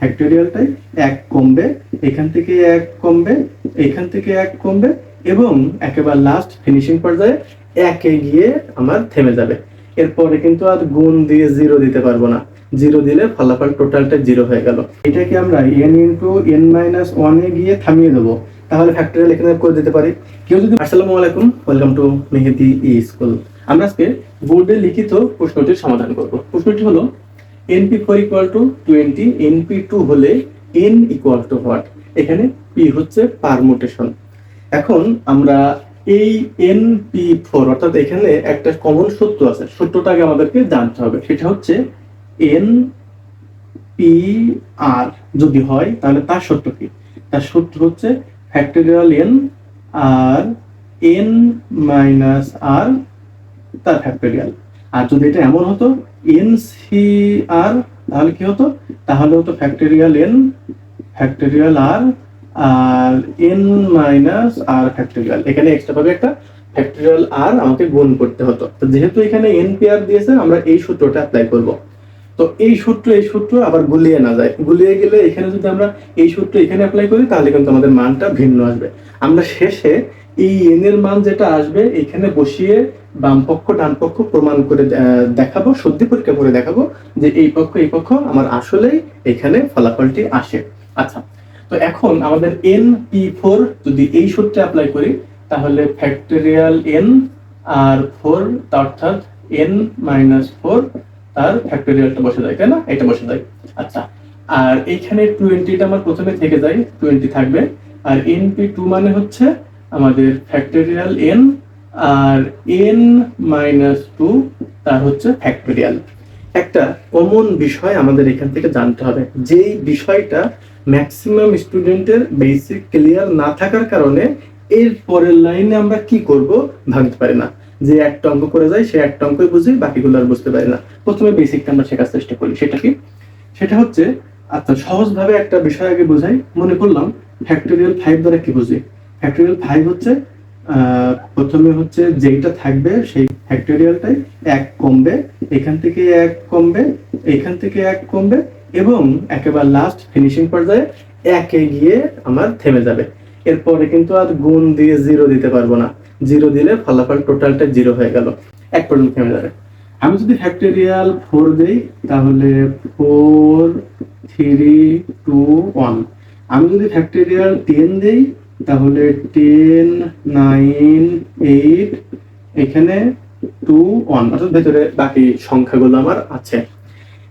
ফ্যাক্টোরিয়ালটাই এক কমবে, এখান থেকে এক কমবে, এখান থেকে এক কমবে, এবং একেবারে লাস্ট ফিনিশিং পর্যায়ে একে গিয়ে আমার থেমে যাবে। এরপরে কিন্তু আর গুণ দিয়ে জিরো দিতে পারব না। জিরো দিলে ফলাফল টোটালটা জিরো হয়ে গেল। এটাকে আমরা এন ইন্টু এন মাইনাস ওয়ানে গিয়ে থামিয়ে দেবো। তাহলে ফ্যাক্টরিয়াল এখানে করে দিতে পারি। কেউ যদি আসসালামু আলাইকুম welcome to Mehedi E school আমরা আজকে বোর্ডে লিখিত প্রশ্নটির সমাধান করব। প্রশ্নটি হলো NP four equal to twenty NP two হলে এন ইকুয়াল টু হোয়াট এখানে পি হচ্ছে পারমুটেশন এখন আমরা এই এন পি ফোর অর্থাৎ এখানে একটা কমন সূত্র আছে সূত্রটা আগে আমাদেরকে জানতে হবে। সেটা হচ্ছে এন পি আর যদি হয়, তাহলে তার সূত্র কি? তার সূত্র হচ্ছে ফ্যাক্টরিয়াল এন আর এন মাইনাস আর তার ফ্যাক্টরিয়াল আর যদি এটা এমন হতো এন সি আর তাহলে কি হতো? তাহলে হতো ফ্যাক্টরিয়াল এন ফ্যাক্টরিয়াল আর আর এন মাইনাস আর ফ্যাক্টরিয়াল এখানে এক্সট্রা ভাবে একটা ফ্যাক্টরিয়াল আর আমাকে গুণ করতে হতো। তো যেহেতু এখানে এন পি আর দিয়েছে, আমরা এই সূত্রটা অ্যাপ্লাই করব। তো এই সূত্র এই সূত্র আবার গুলিয়ে না যায়। গুলিয়ে গেলে এখানে যদি আমরা এই সূত্র এখানে অ্যাপ্লাই করি, তাহলে কিন্তু আমাদের মানটা ভিন্ন আসবে। আমরা শেষে এই এন এর মান যেটা আসবে, এখানে বসিয়ে বাম পক্ষ ডান পক্ষ প্রমাণ করে দেখাবো শুদ্ধি পরীক্ষা করে দেখাবো যে এই পক্ষ এই পক্ষ আমার আসলেই এখানে ফলাফলটি আসে। আচ্ছা তো এখন আমাদের এন পি ফোর যদি এই সূত্রে অ্যাপ্লাই করি, তাহলে ফ্যাক্টরিয়াল এন আর ফোর অর্থাৎ এন মাইনাস ফোর তার ফ্যাক্টরিয়ালটা বসে যায়, তাই না? এটা বসে যায়। আচ্ছা আর এইখানে টোয়েন্টিটা আমার প্রথমে থেকে যায় টোয়েন্টি থাকবে। আর এন পি টু মানে হচ্ছে আমাদের ফ্যাক্টরিয়াল এন আর এন মাইনাস টু তার হচ্ছে ফ্যাক্টরিয়াল একটা কমন বিষয় আমাদের এখান থেকে জানতে হবে, যেই বিষয়টা ম্যাক্সিমাম স্টুডেন্টের বেসিক ক্লিয়ার না থাকার কারণে এর পরের লাইনে আমরা কি করব ভাবতে পারি না। যে একটা অঙ্ক করে যায়, সে একটা অঙ্কই বুঝি, বাকিগুলো আর বুঝতে পারি না। প্রথমে বেসিকটা আমরা শেখার চেষ্টা করি, সেটা কি? সেটা হচ্ছে আচ্ছা সহজভাবে একটা বিষয় আগে বোঝাই। মনে করলাম ফ্যাক্টরিয়াল ফাইভ দ্বারা কি বুঝি? ফ্যাক্টরিয়াল ফাইভ হচ্ছে প্রথমে হচ্ছে যেইটা থাকবে সেই ফ্যাক্টরিয়ালটাই এক কমবে, এখান থেকে এক কমবে, এখান থেকে এক কমবে এবং একেবারে লাস্ট ফিনিশিং পর্যায়ে একে গিয়ে আমার থেমে যাবে। এরপরে কিন্তু আর গুণ দিয়ে জিরো দিতে পারব না। জিরো দিলে ফলাফল টোটালটা জিরো হয়ে গেল। এক পর্যন্ত থেমে যাবে। আমি যদি ফ্যাক্টরিয়াল ফোর দিই, তাহলে ফোর থ্রি টু ওয়ান আমি যদি ফ্যাক্টরিয়াল টেন দেই তাহলে টেন নাইন এইট এখানে টু ওয়ান অর্থাৎ ভেতরে বাকি সংখ্যাগুলো আমার আছে।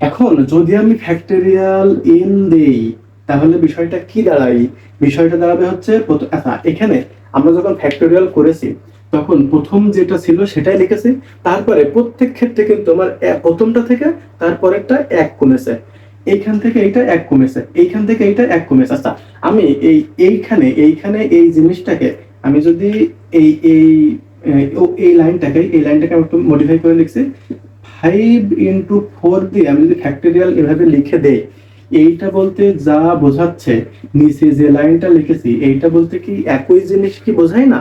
এখন যদি আমি ফ্যাক্টরিয়াল এন দেই, তাহলে বিষয়টা কি দাঁড়াই বিষয়টা দাঁড়াবে হচ্ছে আচ্ছা এখানে আমরা যখন ফ্যাক্টরিয়াল করেছি, তখন প্রথম যেটা ছিল সেটাই লিখেছি। তারপরে প্রত্যেক ক্ষেত্রে কিন্তু আমার প্রথমটা থেকে তারপরেরটা এক কমেছে। এইখান থেকে এইটা এক কমেছে, এইখান থেকে এইটা এক কমেছে। আচ্ছা আমি এই এইখানে এইখানে এই জিনিসটাকে আমি যদি এই এই এই- লাইনটাকে, এই লাইনটাকে আমি একটু মডিফাই করে লিখছি। ফাইভ ইন্টু ফোর দিয়ে আমি যদি ফ্যাক্টরিয়াল এভাবে লিখে দেই, এইটা বলতে যা বোঝাচ্ছে, নিচে যে লাইনটা লিখেছি, এইটা বলতে কি একই জিনিস কি বোঝায় না?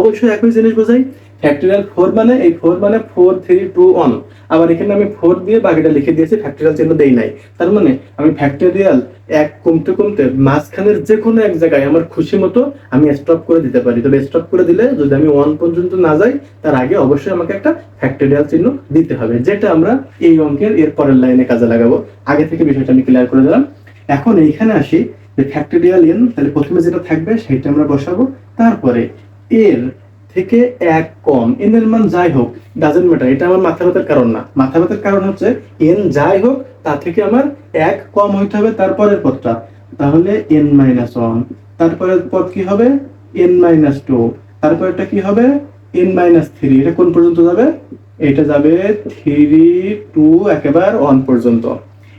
অবশ্যই একই জিনিস বোঝাই। ফ্যাক্টরিয়াল ফোর মানে এই ফোর মানে ফোর থ্রি টু ওয়ান আবার এখানে আমি ফোর দিয়ে বাকিটা লিখে দিয়েছি ফ্যাক্টরিয়াল চিহ্ন দেই নাই। তার মানে আমি ফ্যাক্টরিয়াল এক কমতে কমতে মাঝখানের যে কোনো এক জায়গায় আমার খুশি মতো আমি স্টপ করে দিতে পারি। তবে স্টপ করে দিলে যদি আমি ওয়ান পর্যন্ত না যাই, তার আগে অবশ্যই আমাকে একটা ফ্যাক্টরিয়াল চিহ্ন দিতে হবে, যেটা আমরা এই অঙ্কের এর পরের লাইনে কাজে লাগাবো। আগে থেকে বিষয়টা আমি ক্লিয়ার করে দিলাম। এখন এইখানে আসি যে ফ্যাক্টরিয়াল এন তাহলে প্রথমে যেটা থাকবে, সেটা আমরা বসাবো। তারপরে এর থেকে এক কম। এন এর মান যাই হোক ডাজেন্ট ম্যাটার এটা আমার মাথা ব্যথার কারণ না। মাথা ব্যথার কারণ হচ্ছে, এন যাই হোক, তা থেকে আমার এক কম হইতে হবে তারপরের পদটা। তাহলে এন মাইনাস ওয়ান তারপরের পদ কি হবে? এন মাইনাস টু তারপরেরটা কি হবে? এন মাইনাস থ্রি এটা কোন পর্যন্ত যাবে? এটা যাবে থ্রি টু একেবারে ওয়ান পর্যন্ত।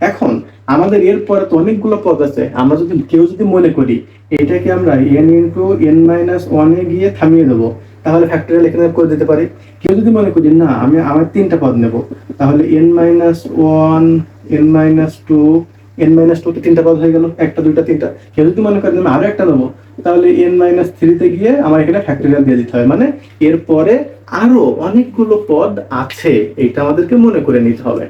এখন আমাদের এরপরে তো অনেকগুলো পদ আছে। আমরা যদি, কেউ যদি মনে করি এটাকে আমরা এন ইন্টু এন মাইনাস ওয়ানে গিয়ে থামিয়ে দেবো, তাহলে ফ্যাক্টরিয়াল এখানে করে দিতে পারি। কেউ যদি মনে করি না, আমি আমার তিনটা পদ নেব, তাহলে N minus one N minus two N minus two তিনটা পদ হয়ে গেল, একটা, দুইটা, তিনটা। কেউ যদি মনে করেন আমি আরও একটা নেব, তাহলে এন মাইনাস থ্রিতে গিয়ে আমার এখানে ফ্যাক্টরিয়াল দিয়ে দিতে হবে মানে এরপরে আরও অনেকগুলো পদ আছে, এটা আমাদেরকে মনে করে নিতে হবে।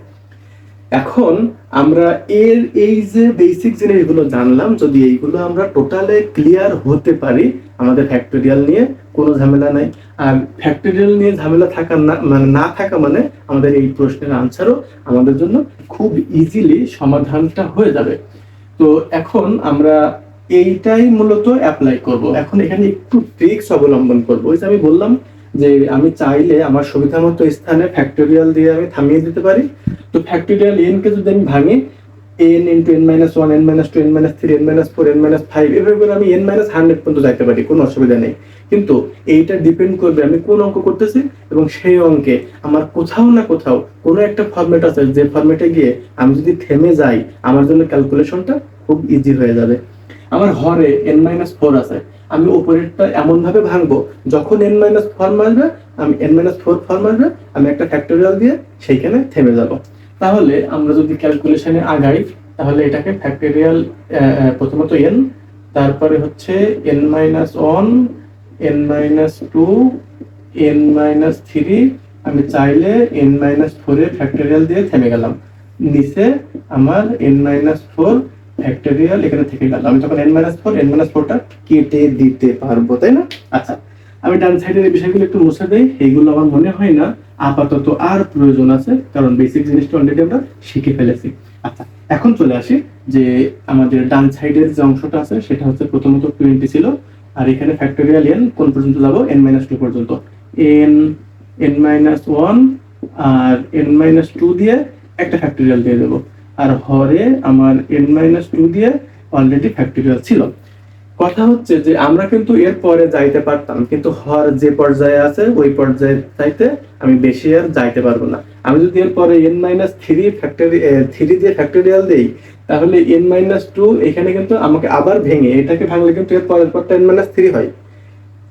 এখন আমরা এর, এই যে বেসিক জিনিসগুলো জানলাম, যদি এইগুলো আমরা টোটালে ক্লিয়ার হতে পারি, আমাদের ফ্যাক্টোরিয়াল নিয়ে কোনো ঝামেলা নাই। আর ফ্যাক্টোরিয়াল নিয়ে ঝামেলা থাকা না মানে না থাকা মানে আমাদের এই প্রশ্নের আনসারও আমাদের জন্য খুব ইজিলি সমাধানটা হয়ে যাবে। তো এখন আমরা এইটাই মূলত অ্যাপ্লাই করব। এখন এখানে একটু ট্রিক্স অবলম্বন করব। ওই যে আমি বললাম যে আমি চাইলে আমার সুবিধা মতো স্থানে ফ্যাক্টোরিয়াল দিয়ে আমি থামিয়ে দিতে পারি। তো ফ্যাক্টোরিয়াল এন কে যদি আমি ভাঙি N into N minus one N minus two N minus three N minus four N minus five এভাবে আমি এন মাইনাস হান্ড্রেড পর্যন্ত যাইতে পারি, কোনো অসুবিধা নেই। কিন্তু এইটা ডিপেন্ড করবে আমি কোন অঙ্ক করতেছি এবং সেই অঙ্কে আমার কোথাও না কোথাও কোনো একটা ফরম্যাট আছে যে ফরম্যাটে গিয়ে আমি যদি থেমে যাই, আমার জন্য ক্যালকুলেশনটা খুব ইজি হয়ে যাবে। আমার হরে এন মাইনাস ফোর আছে, আমি উপরেরটা এমন ভাবে ভাঙবো, যখন এন মাইনাস ফোর মারবে, আমি এন মাইনাস ফোর ফোর মারবে, আমি একটা ফ্যাক্টোরিয়াল দিয়ে সেইখানে থেমে যাব। তাহলে আমরা যদি ক্যালকুলেশনে আগাই, তাহলে এটাকে ফ্যাক্টোরিয়াল প্রথমত এন তারপরে হচ্ছে N minus one N minus two N minus three আমি চাইলে এন মাইনাস ফোরের ফ্যাক্টোরিয়াল দিয়ে থেমে গেলাম। নিচে আমার এন মাইনাস ফোর ফ্যাক্টোরিয়াল এখানে থেকে গেল। আমি যখন N minus four N minus ফোরটা কেটে দিতে পারব, তাই না? আচ্ছা আমি ডান সাইডের এই বিষয়গুলো একটু মুছে দেই। এইগুলো আমার মনে হয় না, আপাতত আর প্রয়োজন আছে, কারণ বেসিক জিনিসটা অলরেডি আমরা শিখে ফেলেছি। আচ্ছা এখন চলে আসি যে আমাদের ডান সাইডের যে অংশটা আছে, সেটা হচ্ছে প্রথমত টোয়েন্টি ছিল, আর এখানে ফ্যাক্টোরিয়াল এন কোন পর্যন্ত যাব? এন মাইনাস টু পর্যন্ত। এন এন মাইনাস ওয়ান আর এন মাইনাস টু দিয়ে একটা ফ্যাক্টোরিয়াল দিয়ে দেবো। আর হরে আমার এন মাইনাস টু দিয়ে অলরেডি ফ্যাক্টোরিয়াল ছিল। কথা হচ্ছে যে আমরা কিন্তু এর পরে যাইতে পারতাম, কিন্তু হর যে পর্যায়ে আছে, ওই পর্যায়ে চাইতে আমি বেশি আর যাইতে পারব না। আমি যদি এর পরে N minus three factory three দিয়ে ফ্যাক্টোরিয়াল দেই, তাহলে এন মাইনাস টু এখানে কিন্তু আমাকে আবার ভেঙে, এটাকে ভাঙলে কিন্তু এর পরের পরটা এন মাইনাস থ্রি হয়।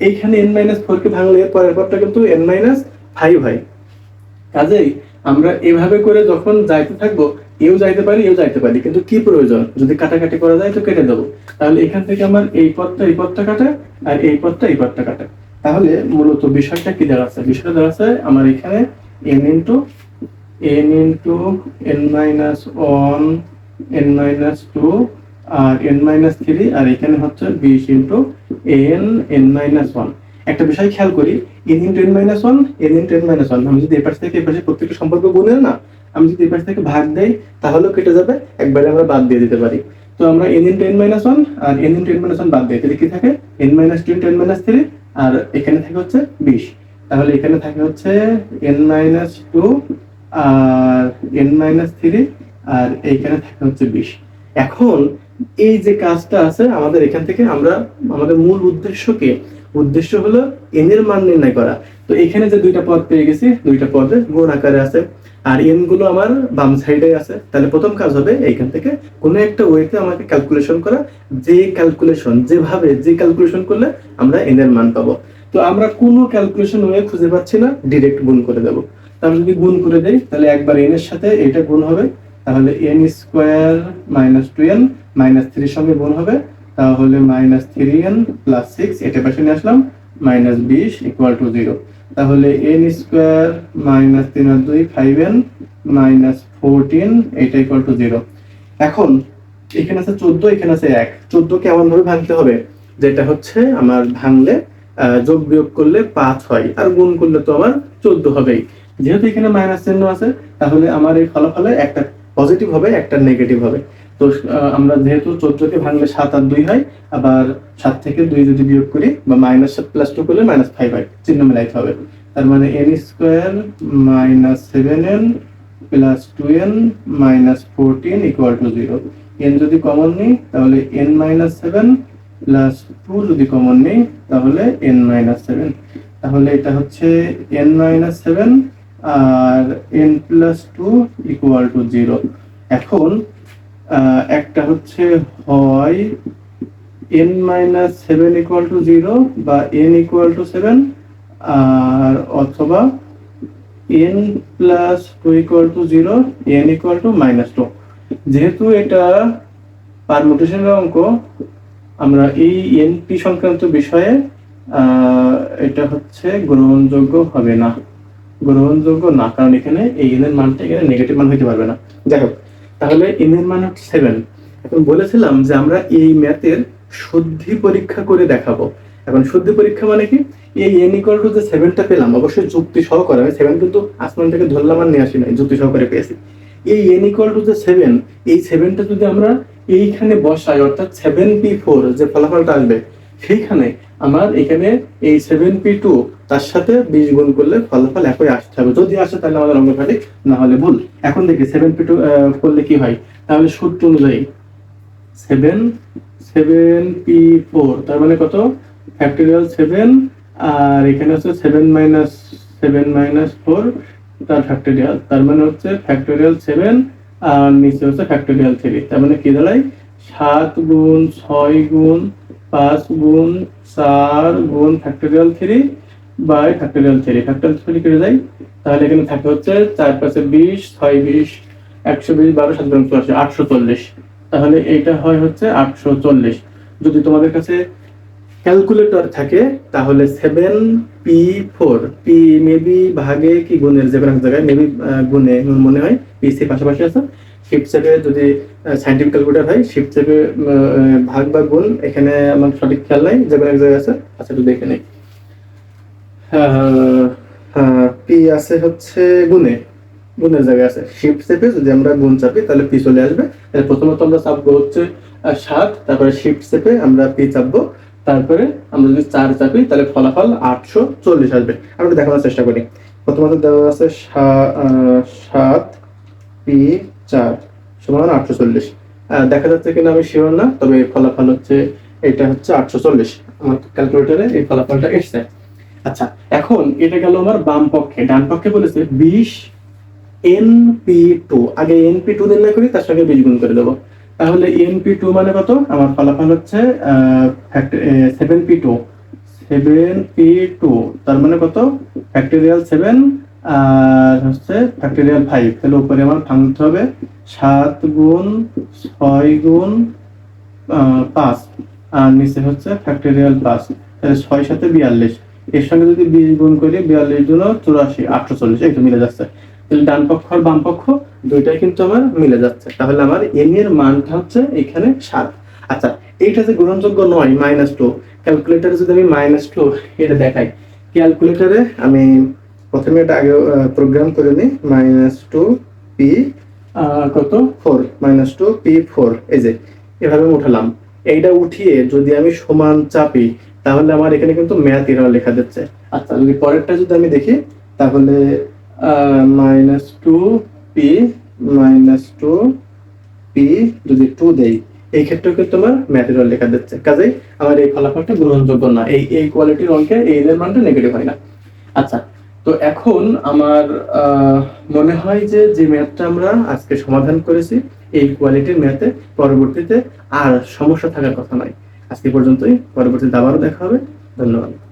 এইখানে এন মাইনাস ফোর কে ভাঙলে এর পরের পরটা কিন্তু এন মাইনাস ফাইভ হয়। কাজেই আমরা এভাবে করে যখন যাইতে থাকব এও যাইতে পারি, এও যাইতে পারি। কিন্তু কি প্রয়োজন? যদি কাটাকাটি করা যায় তো কেটে দেবো। তাহলে এখান থেকে আমার এই পথটা এই পথটা কাটে আর এই পথটা এই পথটা কাটে। তাহলে মূলত বিষয়টা কি দাঁড়াচ্ছে বিষয়টা দাঁড়াচ্ছে আমার এখানে N into N into N minus one N minus two আর এন মাইনাস থ্রি আর এখানে হচ্ছে বিশ into N N minus one একটা বিষয় খেয়াল করি N into N minus one N into N minus one আমি যদি এপাশ থেকে এপাশে প্রত্যেকটা সম্পর্ক গুনে না আমি যদি এপাশ থেকে ভাগ দেই, তাহলেও কেটে যাবে। একবারে আমরা বাদ দিয়ে দিতে পারি। তো আমরা N into N minus one আর N into N minus one বাদ দিই। তাহলে কি থাকে? N minus two N minus three আর এখানে থাকে হচ্ছে বিশ। তাহলে এখানে থাকে হচ্ছে এন মাইনাস টু আর এন মাইনাস থ্রি আর এইখানে থাকে হচ্ছে বিশ। এখন এই যে কাজটা আছে, আমাদের এখান থেকে আমরা, আমাদের মূল উদ্দেশ্যকে, উদ্দেশ্য হলো এন এর মান নির্ণয় করা। তো এখানে যে দুইটা পদ পেয়ে গেছি, দুইটা পদে গুণ আকারে আছে। আর এনগুলো আমার বাম সাইডে আছে। তাহলে প্রথম কাজ হবে এইখান থেকে কোনো একটা ওয়েতে আমাকে ক্যালকুলেশন করা। যে ক্যালকুলেশন যেভাবে, যে ক্যালকুলেশন করলে আমরা এন এর মান পাবো। তো আমরা কোনো ক্যালকুলেশন ওয়ে খুঁজে পাচ্ছি না ডিরেক্ট গুণ করে দেবো। তাহলে যদি গুণ করে দেই, তাহলে একবার এন এর সাথে এটা গুণ হবে। তাহলে N square minus two N minus থ্রির সঙ্গে গুণ হবে। তাহলে minus three N plus six এটা পাশে নিয়ে আসলাম। মাইনাস বিশ ইকুয়াল টু জিরো তাহলে এন স্কোয়ার মাইনাস তিন আর দুই ফাইভ এন মাইনাস ফোরটিন এটা ইকুয়াল টু জিরো এখন, এখানে আছে চোদ্দ, এখানে আছে এক। চোদ্দ কে এমন ভাবে ভাঙতে হবে, যেটা হচ্ছে আমার ভাঙলে যোগ বিয়োগ করলে পাঁচ হয়, আর গুণ করলে তো আমার চোদ্দ হবেই। যেহেতু এখানে মাইনাস চিহ্ন আছে, তাহলে আমার এই ফলাফলে একটা পজিটিভ হবে, একটা নেগেটিভ হবে। তো আমরা যেহেতু চোদ্দকে ভাঙলে সাত আর দুই হয়, আবার সাত থেকে দুই যদি বিয়োগ করি, বা মাইনাস সাত প্লাস টু করলে মাইনাস ফাইভ হয়, চিহ্ন মিলাইতে হবে। তার মানে N square minus seven N plus two N minus fourteen equal to zero N যদি কমন নিই, তাহলে N minus seven plus two যদি কমন নিই, তাহলে এন মাইনাস সেভেন তাহলে এটা হচ্ছে N minus seven R N plus two equal to zero এখন একটা হচ্ছে হয় N minus seven equal to zero বা এন ইকুয়াল টু সেভেন আর অথবা N plus two equal to zero N equal to minus two যেহেতু এটা পারমুটেশনের অঙ্ক, আমরা এই এনপি সংক্রান্ত বিষয়ে এটা হচ্ছে গ্রহণযোগ্য হবে না। গ্রহণযোগ্য না, কারণ এখানে এই এন এর মানটা এখানে নেগেটিভ মান হইতে পারবে না। যাই হোক তাহলে এন এর মান হচ্ছে সেভেন এখন বলেছিলাম যে আমরা এই ম্যাথের শুদ্ধি পরীক্ষা করে দেখাবো। এখন শুদ্ধি পরীক্ষা মানে কি? এই এন ইকুয়াল টু যে সেভেনটা পেলাম, অবশ্যই যুক্তি সহকারে। আমি সেভেন কিন্তু আসমান থেকে ধরলাম আর নিয়ে আসি নাই, যুক্তি সহকারে পেয়েছি। এই এন ইকুয়াল টু যে সেভেন এই সেভেনটা যদি আমরা এইখানে বসাই, অর্থাৎ সেভেন পি ফোর যে ফলাফলটা আসবে, সেইখানে আমার এখানে এই সেভেন পি টু তার সাথে বিশ গুণ করলে ফলাফল একই আসতে হবে। যদি আসে তাহলে আমাদের অঙ্ক সঠিক, না হলে ভুল। এখন দেখি সেভেন পি টু করলে কি হয়? তাহলে সূত্র অনুযায়ী সেভেন সেভেন পি ফোর তার মানে কত? ফ্যাক্টোরিয়াল সেভেন আর এখানে হচ্ছে seven minus seven minus four তার ফ্যাক্টোরিয়াল তার মানে হচ্ছে ফ্যাক্টোরিয়াল সেভেন আর নিচে হচ্ছে ফ্যাক্টোরিয়াল থ্রি তার মানে কি দাঁড়ায়? সাত গুণ, ছয় গুণ, পাঁচ গুণ, চার গুণ factorial three by factorial three factorial three কেটে যায় তাহলে এখানে থাকে হচ্ছে চার পাঁচে বিশ, ছয় বিশ, একশো বিশ, বারো, সাত চুরাশি, আটশো চল্লিশ। তাহলে এইটা হয় হচ্ছে আটশো চল্লিশ। যদি তোমাদের কাছে ক্যালকুলেটর থাকে, তাহলে seven P four P maybe ভাগে কি গুণের যে কোনো জায়গায় মেবি গুণে মনে হয় পি সি পাশাপাশি আছে। শিফট সেভে যদি সাইন্টিফিক ক্যালকুলেটর হয় শিফট সেভে ভাগ বা গুণ, এখানে আমার সঠিক খেয়াল নাই, যে কোনো এক জায়গায় আছে। আচ্ছা একটু দেখে নেই। পি আছে হচ্ছে গুণে। গুণের জায়গায় আছে। শিফট চেপে যদি আমরা গুণ চাপি, তাহলে পি চলে আসবে। প্রথমত আমরা চাপবো হচ্ছে সাত, তারপরে শিফট চেপে আমরা পি চাপবো। তারপরে আমরা যদি চার চাপি, তাহলে ফলাফল আটশো চল্লিশ আসবে। আমরা দেখানোর চেষ্টা করি। প্রথমত দেওয়া আছে সাত, পি, চার, সমান আটশো চল্লিশ। দেখা যাচ্ছে কিনা আমি শিওর না, তবে ফলাফল হচ্ছে, এটা হচ্ছে আটশো চল্লিশ। আমার ক্যালকুলেটারে এই ফলাফলটা এসছে। আচ্ছা এখন এটা গেল আমার বাম পক্ষে। ডান পক্ষে বলেছে বিশ এন পি টু। আগে এন পি টু নির্ণয় করি, তার সঙ্গে বিশ গুণ করে দেবো। তাহলে এন পি টু মানে কত? আমার ফলাফল হচ্ছে seven P two seven P two তার মানে কত? ফ্যাক্টোরিয়াল সেভেন আর হচ্ছে ফ্যাক্টোরিয়াল ফাইভ তাহলে উপরে আমার ভাঙতে হবে সাত গুণ, ছয় গুণ পাঁচ। আর নিচে হচ্ছে ফ্যাক্টোরিয়াল পাঁচ। তাহলে ছয় সাথে বিয়াল্লিশ। এর সঙ্গে যদি বিশ গুণ করি বিয়াল্লিশ গুণ চুরাশি আটশো চল্লিশ মিলে যাচ্ছে। তাহলে ডান পক্ষ আর বাম পক্ষ দুইটাই কিন্তু আমার মিলে যাচ্ছে। তাহলে আমার এন এর মানটা হচ্ছে এখানে সাত। আচ্ছা এইটা যে গ্রহণযোগ্য নয় মাইনাস টু ক্যালকুলেটারে যদি আমি মাইনাস টু এটা দেখাই। ক্যালকুলেটারে আমি প্রথমে এটা আগে প্রোগ্রাম করে নিই। মাইনাস টু পি কত? Four minus two P four এই যে, এভাবে উঠালাম। এইটা উঠিয়ে যদি আমি সমান চাপি তাহলে আমার এখানে কিন্তু ম্যাথ এরর লেখা দিচ্ছে। আচ্ছা যদি পরেরটা যদি আমি দেখি, তাহলে minus two P minus two P যদি টু দেই, এই ক্ষেত্রেও কিন্তু আমার এরর লেখা দিচ্ছে। কাজেই আমার এই ফলাফলটা গ্রহণযোগ্য না। এই এই কোয়ালিটির অঙ্কে এই এর মানটা নেগেটিভ হয় না। আচ্ছা তো এখন আমার মনে হয় যে যে ম্যাথটা আমরা আজকে সমাধান করেছি, এই কোয়ালিটির ম্যাথে পরবর্তীতে আর সমস্যা থাকার কথা নয়। আজকে পর্যন্তই পরবর্তীতে আবারও দেখা হবে। ধন্যবাদ।